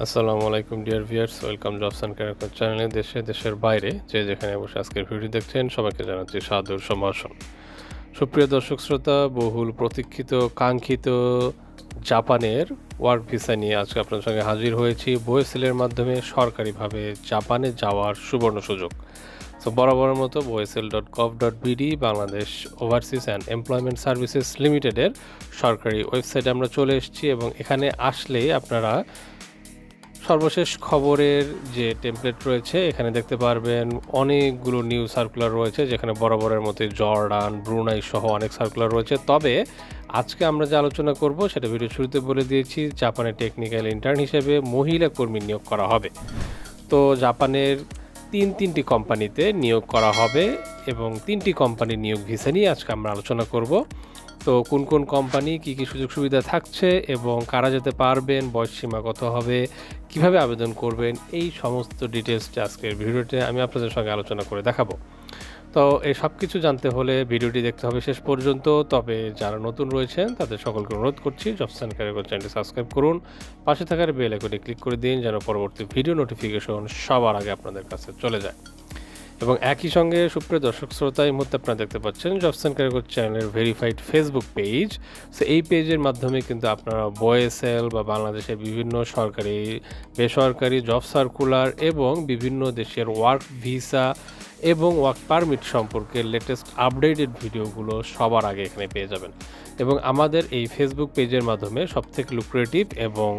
আসসালামু আলাইকুম, dear viewers welcome jobs and character চ্যানেলে দেশে, দেশের বাইরে যে যেখানে বসে আজকের ভিডিও দেখছেন, সবাইকে জানাচ্ছি সাদর সম্ভাষণ। সুপ্রিয় দর্শক শ্রোতা, বহুল প্রতীক্ষিত, কাঙ্ক্ষিত জাপানের ওয়ার্ক ভিসা নিয়ে আজকে আপনার সঙ্গে হাজির হয়েছি বয়েসেলের মাধ্যমে সরকারিভাবে জাপানে যাওয়ার সুবর্ণ সুযোগ। তো বরাবরের মতো BOESL dot gov dot BD, Bangladesh overseas and employment services লিমিটেডের সরকারি ওয়েবসাইটে আমরা চলে এসেছি এবং এখানে আসলেই আপনারা সর্বশেষ খবরের যে টেমপ্লেট রয়েছে, এখানে দেখতে পারবেন অনেকগুলো নিউজ সার্কুলার রয়েছে, যেখানে বরাবরের মতো জর্ডান, ব্রুনাই সহ অনেক সার্কুলার রয়েছে। তবে আজকে আমরা যে আলোচনা করব, সেটা ভিডিও শুরুতে বলে দিয়েছি জাপানের টেকনিক্যাল ইন্টার্ন হিসেবে মহিলা কর্মী নিয়োগ করা হবে। তো জাপানের তিন তিনটি কোম্পানিতে নিয়োগ করা হবে এবং তিনটি কোম্পানি নিয়োগ ভিসা নিয়ে আজকে আমরা আলোচনা করব। তো কোন কোন কোম্পানি কি কি সুযোগ সুবিধা থাকছে এবং কারা যেতে পারবেন, বয়স সীমা কত হবে, কীভাবে আবেদন করবেন, এই সমস্ত ডিটেলসটা আজকের ভিডিওতে আমি আপনাদের সঙ্গে আলোচনা করে দেখাবো। তো এই সব কিছু জানতে হলে ভিডিওটি দেখতে হবে শেষ পর্যন্ত, তবে যারা নতুন রয়েছেন তাদের সকলকে অনুরোধ করছি জবসান ক্যারিগর চ্যানেলটি সাবস্ক্রাইব করুন, পাশে থাকার বেল আইকনে ক্লিক করে দিন যেন পরবর্তী ভিডিও নোটিফিকেশন সবার আগে আপনাদের কাছে চলে যায়। এবং একই সঙ্গে সুপ্রিয় দর্শক শ্রোতা, এই মুহূর্তে আপনারা দেখতে পাচ্ছেন জবসান ক্যারিগর চ্যানেলের ভেরিফাইড ফেসবুক পেজ সো এই পেজের মাধ্যমে কিন্তু আপনারা বয়েসেল বা বাংলাদেশের বিভিন্ন সরকারি, বেসরকারি জব সার্কুলার এবং বিভিন্ন দেশের ওয়ার্ক ভিসা এবং ওয়ার্ক পারমিট সম্পর্কে লেটেস্ট আপডেটেড ভিডিওগুলো সবার আগে এখানে পেয়ে যাবেন। এবং আমাদের এই ফেসবুক পেজের মাধ্যমে সবথেকে লুক্রেটিভ এবং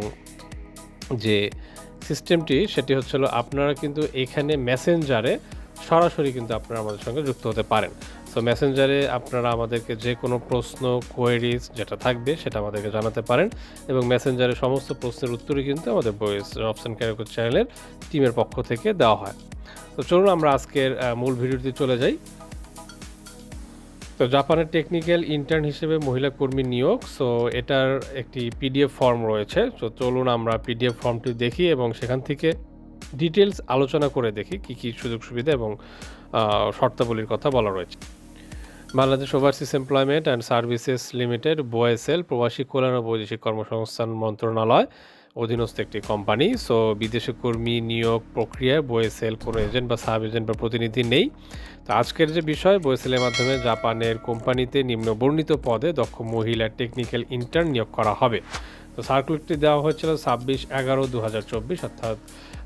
যে সিস্টেমটি সেটি হচ্ছে হলো আপনারা কিন্তু এখানে মেসেঞ্জারে সরাসরি কিন্তু আপনারা আমাদের সঙ্গে যুক্ত হতে পারেন। সো মেসেঞ্জারে আপনারা আমাদেরকে যে কোনো প্রশ্ন কোয়েরিজ যেটা থাকবে সেটা আমাদেরকে জানাতে পারেন এবং মেসেঞ্জারে সমস্ত প্রশ্নের উত্তরই কিন্তু আমাদের বয়েস অপশন ক্যারিকর চ্যানেলের টিমের পক্ষ থেকে দেওয়া হয়। তো চলুন আমরা আজকের মূল ভিডিওতে চলে যাই। তো জাপানের টেকনিক্যাল ইন্টার্ন হিসেবে মহিলা কর্মী নিয়োগ। সো এটার একটি পিডিএফ ফর্ম রয়েছে। তো চলুন আমরা পিডিএফ ফর্মটি দেখি এবং সেখান থেকে ডিটেলস আলোচনা করে দেখি কি কি সুযোগ সুবিধা এবং শর্তাবলীর কথা বলা রয়েছে। Bangladesh overseas employment and services limited BOESL প্রবাসী কল্যাণ ও বৈদেশিক কর্মসংস্থান মন্ত্রণালয়, অধীনস্থ একটি কোম্পানি। সো, বিদেশি কর্মী নিয়োগ প্রক্রিয়ায় বোয়েসেল কোনো এজেন্ট বা সাব এজেন্ট বা প্রতিনিধি নেই। তো আজকের যে বিষয় বোয়েসেলের মাধ্যমে জাপানের কোম্পানিতে নিম্ন বর্ণিত পদে দক্ষ মহিলা টেকনিক্যাল ইন্টার্ন নিয়োগ করা হবে। তো সার্কুলারটি দেওয়া হয়েছিল ছাব্বিশ এগারো দু অর্থাৎ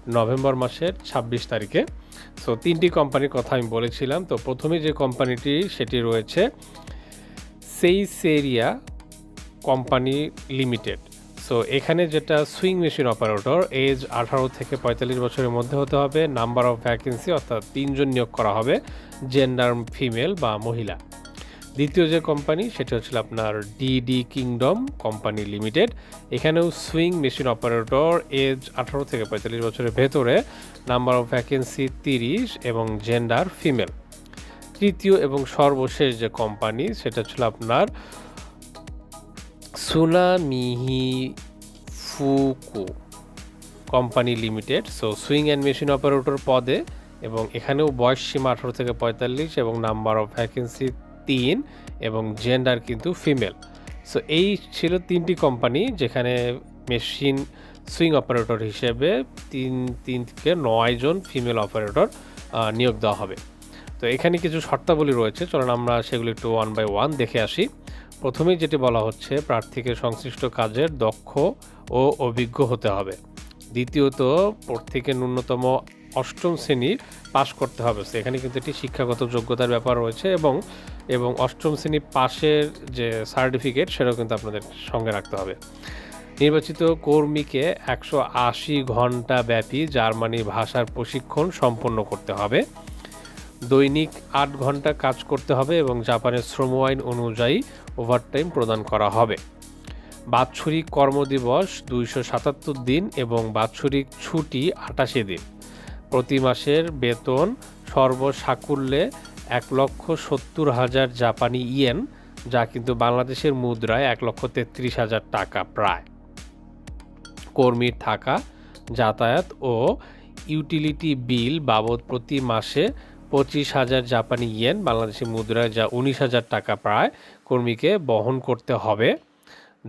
নভেম্বর মাসের ছাব্বিশ তারিখে। সো তিনটি কোম্পানির কথা আমি বলেছিলাম। তো, প্রথমে যে কোম্পানিটি সেটি রয়েছে সেইসেরিয়া কোম্পানি লিমিটেড সো এখানে যেটা সুইং মেশিন অপারেটর এজ আঠারো থেকে পঁয়তাল্লিশ বছরের মধ্যে হতে হবে। নাম্বার অফ ভ্যাকেন্সি অর্থাৎ তিনজন নিয়োগ করা হবে জেন্ডার ফিমেল বা মহিলা। দ্বিতীয় যে কোম্পানি সেটা হচ্ছে আপনার ডিডি কিংডম কোম্পানি লিমিটেড এখানেও সুইং মেশিন অপারেটর এজ আঠারো থেকে পঁয়তাল্লিশ বছরের ভেতরে নাম্বার অফ ভ্যাকেন্সি তিরিশ এবং জেন্ডার ফিমেল তৃতীয় এবং সর্বশেষ যে কোম্পানি সেটা ছিল আপনার সুনামিহি ফুকু company limited so sewing and machine operator পদে এবং এখানেও বয়স সীমা আঠারো থেকে পঁয়তাল্লিশ এবং নাম্বার অফ ভ্যাকেন্সি তিন এবং জেন্ডার কিন্তু ফিমেল সো এই ছিল তিনটি কোম্পানি যেখানে মেশিন সুইং অপারেটর হিসেবে তিন তিন থেকে নয় জন ফিমেল অপারেটর নিয়োগ দেওয়া হবে। তো এখানে কিছু শর্তাবলী রয়েছে। চলুন আমরা সেগুলো একটু ওয়ান বাই ওয়ান দেখে আসি। প্রথমেই যেটি বলা হচ্ছে, প্রার্থীকে সংশ্লিষ্ট কাজের দক্ষ ও অভিজ্ঞ হতে হবে। দ্বিতীয়ত, প্রার্থীকে ন্যূনতম অষ্টম শ্রেণি পাশ করতে হবে। তো এখানে কিন্তু একটি শিক্ষাগত যোগ্যতার ব্যাপার রয়েছে এবং এবং অষ্টম শ্রেণি পাশের যে সার্টিফিকেট সেটাও কিন্তু আপনাদের সঙ্গে রাখতে হবে। নির্বাচিত কর্মীকে একশো আশি ঘণ্টা ব্যাপী জার্মানি ভাষার প্রশিক্ষণ সম্পন্ন করতে হবে। দৈনিক আট ঘণ্টা কাজ করতে হবে এবং জাপানের শ্রম আইন অনুযায়ী ওভারটাইম প্রদান করা হবে। বাৎসরিক কর্মদিবস দুইশো সাতাত্তর দিন এবং বাৎসরিক ছুটি আটাশি দিন। প্রতি মাসের বেতন সর্বসাকুল্যে এক লক্ষ সত্তর হাজার জাপানি ইয়েন, যা কিন্তু বাংলাদেশের মুদ্রায় এক লক্ষ তেত্রিশ হাজার টাকা প্রায়। কর্মীর থাকা, যাতায়াত ও ইউটিলিটি বিল বাবদ প্রতি মাসে পঁচিশ হাজার জাপানি ইয়েন, বাংলাদেশি মুদ্রায় যা উনিশ হাজার টাকা প্রায়, কর্মীকে বহন করতে হবে।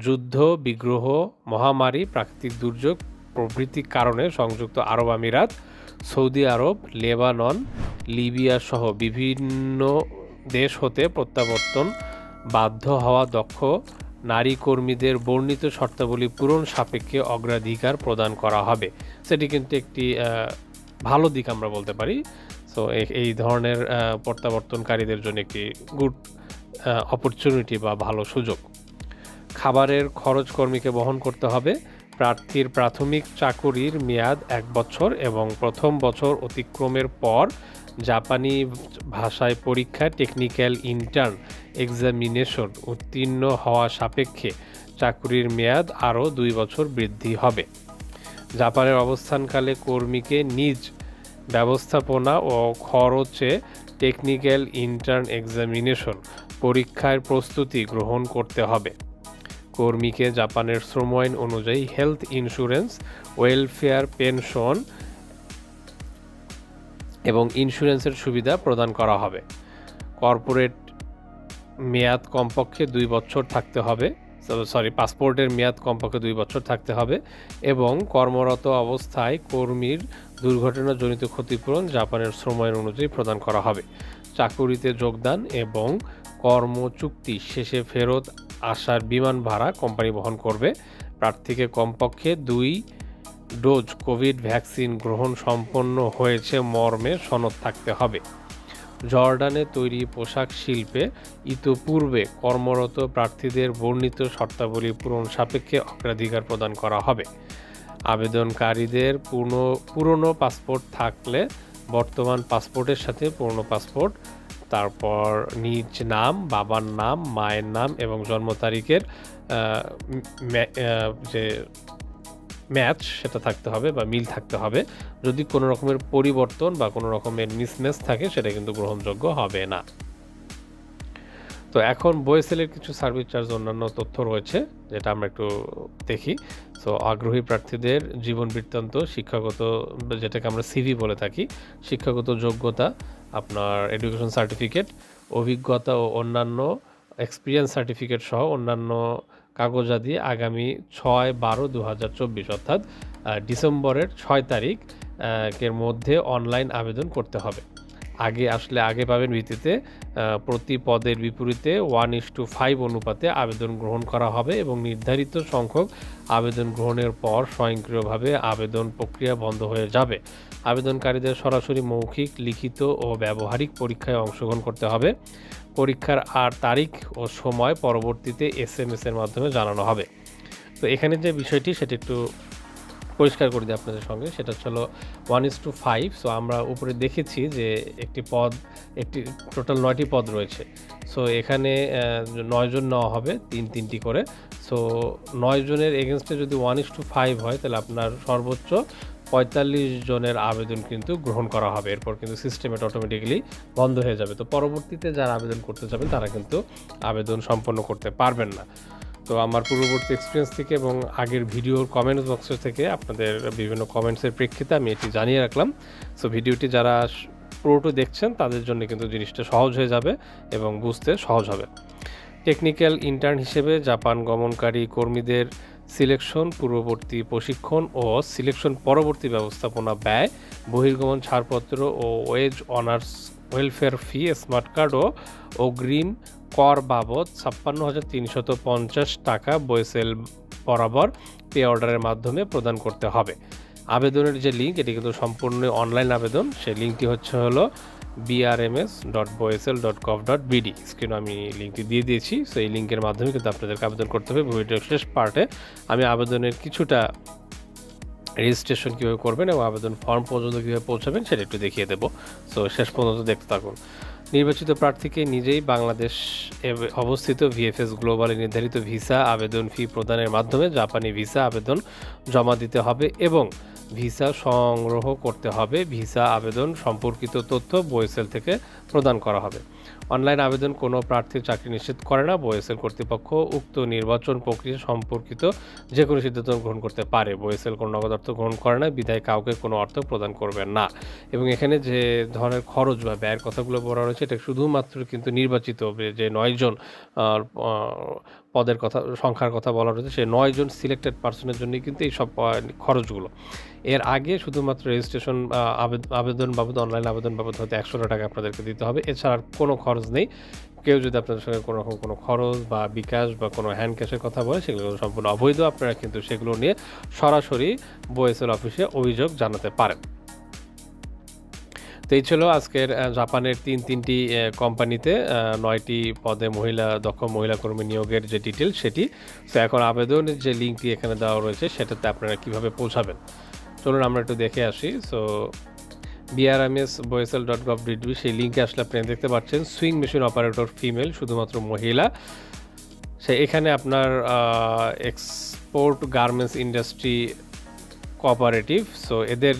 যুদ্ধ, বিগ্রহ, মহামারী, প্রাকৃতিক দুর্যোগ প্রভৃতি কারণে সংযুক্ত আরব আমিরাত, সৌদি আরব, লেবানন লিবিয়া সহ বিভিন্ন দেশ হতে প্রত্যাবর্তন, বাধ্য হওয়া দক্ষ নারী কর্মীদের বর্ণিত শর্তাবলী পূরণ সাপেক্ষে অগ্রাধিকার প্রদান করা হবে। সেটি কিন্তু একটি ভালো দিক আমরা বলতে পারি। সো এই ধরনের প্রত্যাবর্তনকারীদের জন্য একটি গুড অপরচুনিটি বা ভালো সুযোগ। খাবারের খরচ কর্মীকে বহন করতে হবে। প্রার্থীর প্রাথমিক চাকুরির মেয়াদ এক বছর এবং প্রথম বছর অতিক্রমের পর জাপানি ভাষায় পরীক্ষা টেকনিক্যাল ইন্টার্ন এক্সামিনেশন উত্তীর্ণ হওয়া সাপেক্ষে চাকুরির মেয়াদ আরও দুই বছর বৃদ্ধি হবে। জাপানের অবস্থানকালে কর্মীকে নিজ ব্যবস্থাপনা ও খরচে টেকনিক্যাল ইন্টার্ন এক্সামিনেশন পরীক্ষার প্রস্তুতি গ্রহণ করতে হবে। কর্মীকে জাপানের শ্রম আইন অনুযায়ী হেলথ ইন্স্যুরেন্স ওয়েলফেয়ার পেনশন এবং ইন্স্যুরেন্সের সুবিধা প্রদান করা হবে। কর্পোরেট মেয়াদ কমপক্ষে দুই বছর থাকতে হবে। সরি পাসপোর্টের মেয়াদ কমপক্ষে দুই বছর থাকতে হবে এবং কর্মরত অবস্থায় কর্মীর দুর্ঘটনাজনিত ক্ষতিপূরণ জাপানের শ্রম অনুযায়ী প্রদান করা হবে। চাকুরিতে যোগদান এবং কর্মচুক্তি শেষে ফেরত আসার বিমান ভাড়া কোম্পানি বহন করবে। প্রার্থীকে কমপক্ষে দুই ডোজ কোভিড ভ্যাকসিন গ্রহণ সম্পন্ন হয়েছে, মর্মে সনদ থাকতে হবে। জর্ডানে তৈরি পোশাক শিল্পে ইতোপূর্বে কর্মরত প্রার্থীদের বর্ণিত শর্তাবলী পূরণ সাপেক্ষে অগ্রাধিকার প্রদান করা হবে। আবেদনকারীদের পূর্ণ, পুরনো পাসপোর্ট থাকলে বর্তমান পাসপোর্টের সাথে পুরনো পাসপোর্ট, তারপর নিজ নাম, বাবার নাম, মায়ের নাম এবং জন্ম তারিখের যে ম্যাচ সেটা থাকতে হবে বা মিল থাকতে হবে। যদি কোনো রকমের পরিবর্তন বা কোনো রকমের মিসম্যাচ থাকে, সেটা কিন্তু গ্রহণযোগ্য হবে না। তো এখন বয়েসেলের কিছু সার্ভিস চার্জ অন্যান্য তথ্য রয়েছে, যেটা আমরা একটু দেখি। সো আগ্রহী প্রার্থীদের জীবন বৃত্তান্ত, শিক্ষাগত, যেটাকে আমরা সিভি বলে থাকি, শিক্ষাগত যোগ্যতা, আপনার এডুকেশন সার্টিফিকেট অভিজ্ঞতা ও অন্যান্য এক্সপিরিয়েন্স সার্টিফিকেট সহ অন্যান্য কাগজাদি আগামী ছয় বারো দু হাজার চব্বিশ, অর্থাৎ ডিসেম্বরের ছয় তারিখ এর মধ্যে অনলাইন আবেদন করতে হবে। আগে আসলে আগে পাবেন ভিত্তিতে প্রতি পদের বিপরীতে ওয়ান ইস টু ফাইভ অনুপাতে আবেদন গ্রহণ করা হবে এবং নির্ধারিত সংখ্যক আবেদন গ্রহণের পর স্বয়ংক্রিয়ভাবে আবেদন প্রক্রিয়া বন্ধ হয়ে যাবে। আবেদনকারীদের সরাসরি মৌখিক, লিখিত ও ব্যবহারিক পরীক্ষায় অংশগ্রহণ করতে হবে। পরীক্ষার আর তারিখ ও সময় পরবর্তীতে এস এম এর মাধ্যমে জানানো হবে। তো এখানে যে বিষয়টি সেটা একটু পরিষ্কার করে দিই আপনাদের সঙ্গে, সেটা হলো one is two five so আমরা উপরে দেখেছি যে একটি পদ, একটি টোটাল নয়টি পদ রয়েছে। সো এখানে নয়জন নেওয়া হবে, তিন তিনটি করে। সো নয় জনের এগেনস্টে যদি ওয়ান ইস টু ফাইভ হয়, তাহলে আপনার সর্বোচ্চ পঁয়তাল্লিশ জনের আবেদন কিন্তু গ্রহণ করা হবে। এরপর কিন্তু সিস্টেমেট অটোমেটিক্যালি বন্ধ হয়ে যাবে। তো পরবর্তীতে যারা আবেদন করতে যাবেন, তারা কিন্তু আবেদন সম্পন্ন করতে পারবেন না। তো আমার পূর্ববর্তী এক্সপিরিয়েন্স থেকে এবং আগের ভিডিওর কমেন্টস বক্স থেকে আপনাদের বিভিন্ন কমেন্টসের প্রেক্ষিতে আমি এটি জানিয়ে রাখলাম। সো ভিডিওটি যারা পুরোটা দেখছেন, তাদের জন্য কিন্তু জিনিসটা সহজ হয়ে যাবে এবং বুঝতে সহজ হবে। টেকনিক্যাল ইন্টার্ন হিসেবে জাপান গমনকারী কর্মীদের সিলেকশন পূর্ববর্তী প্রশিক্ষণ ও সিলেকশন পরবর্তী ব্যবস্থাপনা ব্যয়, বহির্গমন ছাড়পত্র ও wage earners welfare fee smart card ও অগ্রিম কর বাবদ ছাপ্পান্ন হাজার তিনশত পঞ্চাশ টাকা বয়েসেল বরাবর পে অর্ডারের মাধ্যমে প্রদান করতে হবে। আবেদনের যে লিঙ্ক এটি কিন্তু সম্পূর্ণ অনলাইন আবেদন। সেই লিঙ্কটি হচ্ছে হলো BRMS dot BOESL dot gov dot BD স্ক্রিনে আমি লিঙ্কটি দিয়ে দিয়েছি। সো এই লিঙ্কের মাধ্যমে কিন্তু আপনাদেরকে আবেদন করতে হবে। ভিডিওর শেষ পার্টে আমি আবেদনের কিছুটা রেজিস্ট্রেশন কীভাবে করবেন এবং আবেদন ফর্ম পর্যন্ত কীভাবে পৌঁছাবেন সেটা একটু দেখিয়ে দেবো। সো শেষ পর্যন্ত দেখতে থাকুন। নির্বাচিত প্রার্থীকে নিজেই বাংলাদেশ অবস্থিত ভিএফএস গ্লোবালে নির্ধারিত ভিসা, আবেদন ফি প্রদানের মাধ্যমে জাপানি ভিসা আবেদন জমা দিতে হবে এবং ভিসা সংগ্রহ করতে হবে। ভিসা আবেদন সম্পর্কিত তথ্য বইসেল থেকে প্রদান করা হবে। অনলাইন আবেদন কোনো প্রার্থীর চাকরি নিশ্চিত করে না। বয়েসেল কর্তৃপক্ষ উক্ত নির্বাচন প্রক্রিয়া সম্পর্কিত যে কোনো সিদ্ধান্ত গ্রহণ করতে পারে। বয়েসেল কোনো নগদ অর্থ গ্রহণ করে না, বিধায় কাউকে কোনো অর্থ প্রদান করবে না। এবং এখানে যে ধরনের খরচ বা ব্যয়ের কথাগুলো বলা রয়েছে এটা শুধুমাত্র কিন্তু নির্বাচিত যে নয়জন পদের কথা, সংখ্যার কথা বলা রয়েছে সেই নয়জন সিলেক্টেড পার্সনের জন্যই কিন্তু এই সব খরচগুলো। এর আগে শুধুমাত্র রেজিস্ট্রেশন আবেদন বাবদ অনলাইন আবেদন বাবদ হয়তো একশো টাকা আপনাদেরকে দিতে হবে। এছাড়া কোনো খরচ নেই। কেউ যদি আপনাদের সঙ্গে কোনো রকম কোনো খরচ বা বিকাশ বা কোনো হ্যান্ড ক্যাশের কথা বলে, সেগুলো সম্পূর্ণ অবৈধ। আপনারা কিন্তু সেগুলো নিয়ে সরাসরি বোয়েসেল অফিসে অভিযোগ জানাতে পারেন। তো এই ছিল আজকের জাপানের তিন তিনটি কোম্পানিতে নয়টি পদে মহিলা, দক্ষ মহিলা কর্মী নিয়োগের যে ডিটেল সেটি। তো এখন আবেদনের যে লিঙ্কটি এখানে দেওয়া রয়েছে, সেটাতে আপনারা কীভাবে পৌঁছাবেন? চলুন আমরা একটু দেখে আসি। So BRMS BOESL dot gov ডিডবি সেই লিঙ্কে আসলে আপনি দেখতে পাচ্ছেন সুইং মেশিন অপারেটর ফিমেল শুধুমাত্র মহিলা। সে এখানে আপনার export garments industry cooperative so এদের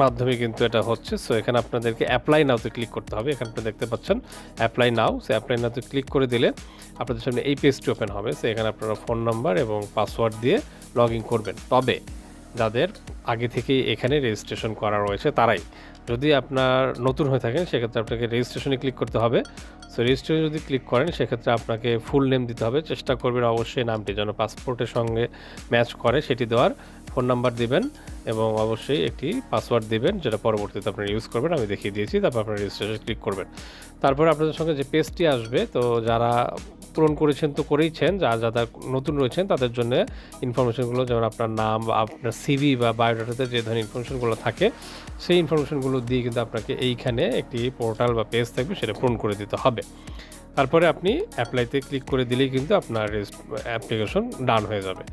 মাধ্যমে কিন্তু এটা হচ্ছে। সো এখানে আপনাদেরকে অ্যাপ্লাই নাওতে ক্লিক করতে হবে। এখানে আপনি দেখতে পাচ্ছেন অ্যাপ্লাই নাও সে অ্যাপ্লাই নাওতে ক্লিক করে দিলে আপনাদের সামনে এই পেজটি ওপেন হবে। সে এখানে আপনারা ফোন নাম্বার এবং পাসওয়ার্ড দিয়ে লগ ইন করবেন। তবে যাদের আগে থেকেই এখানে রেজিস্ট্রেশন করা রয়েছে, তারাই। যদি আপনার নতুন হয়ে থাকেন, সেক্ষেত্রে আপনাকে রেজিস্ট্রেশনে ক্লিক করতে হবে। সো রেজিস্ট্রেশন যদি ক্লিক করেন, সেক্ষেত্রে আপনাকে ফুল নেম দিতে হবে। চেষ্টা করবেন অবশ্যই নামটি যেন পাসপোর্টের সঙ্গে ম্যাচ করে, সেটি দেওয়ার। ফোন নাম্বার দিবেন এবং অবশ্যই একটি পাসওয়ার্ড দিবেন, যেটা পরবর্তীতে আপনারা ইউজ করবেন। আমি দেখিয়ে দিয়েছি, তারপর আপনারা রেজিস্ট্রেশন ক্লিক করবেন। তারপর আপনাদের সঙ্গে যে পেজটি আসবে, তো যারা পূরণ করেছেন তো করেইছেন, যা যারা নতুন রয়েছেন, তাদের জন্য ইনফরমেশনগুলো যেমন আপনার নাম বা আপনার সিভি বা বায়োডাটাতে যে ধরনের ইনফরমেশনগুলো থাকে, সেই ইনফরমেশনগুলো দিয়ে কিন্তু আপনাকে এইখানে একটি পোর্টাল বা পেজ থাকবে, সেটা পূরণ করে দিতে হবে। তারপরে আপনি অ্যাপ্লাইতে ক্লিক করে দিলেই কিন্তু আপনার অ্যাপ্লিকেশন ডান হয়ে যাবে।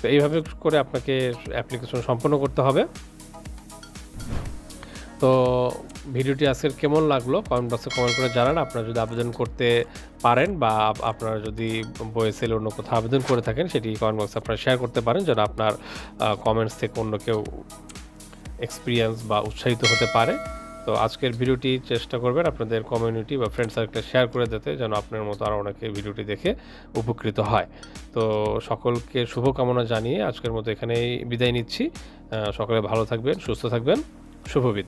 তো এইভাবে করে আপনাকে অ্যাপ্লিকেশন সম্পন্ন করতে হবে। তো ভিডিওটি আজকের কেমন লাগল? কমেন্ট বক্সে কমেন্ট করে জানান। আপনারা যদি আবেদন করতে পারেন বা আপনারা যদি বয়েসেল অন্য কোথাও আবেদন করে থাকেন, সেটি কমেন্ট বক্সে আপনারা শেয়ার করতে পারেন যেন আপনার কমেন্টস থেকে অন্য কেউ এক্সপিরিয়েন্স বা উৎসাহিত হতে পারে। তো আজকের ভিডিওটি চেষ্টা করবেন আপনাদের কমিউনিটি বা ফ্রেন্ড সার্কেলে শেয়ার করে দিতে যেন আপনার মতো আরও অনেকে ভিডিওটি দেখে উপকৃত হয়। তো সকলকে শুভকামনা জানিয়ে আজকের মতো এখানেই বিদায় নিচ্ছি। সকলে ভালো থাকবেন, সুস্থ থাকবেন। শুভবিদায়।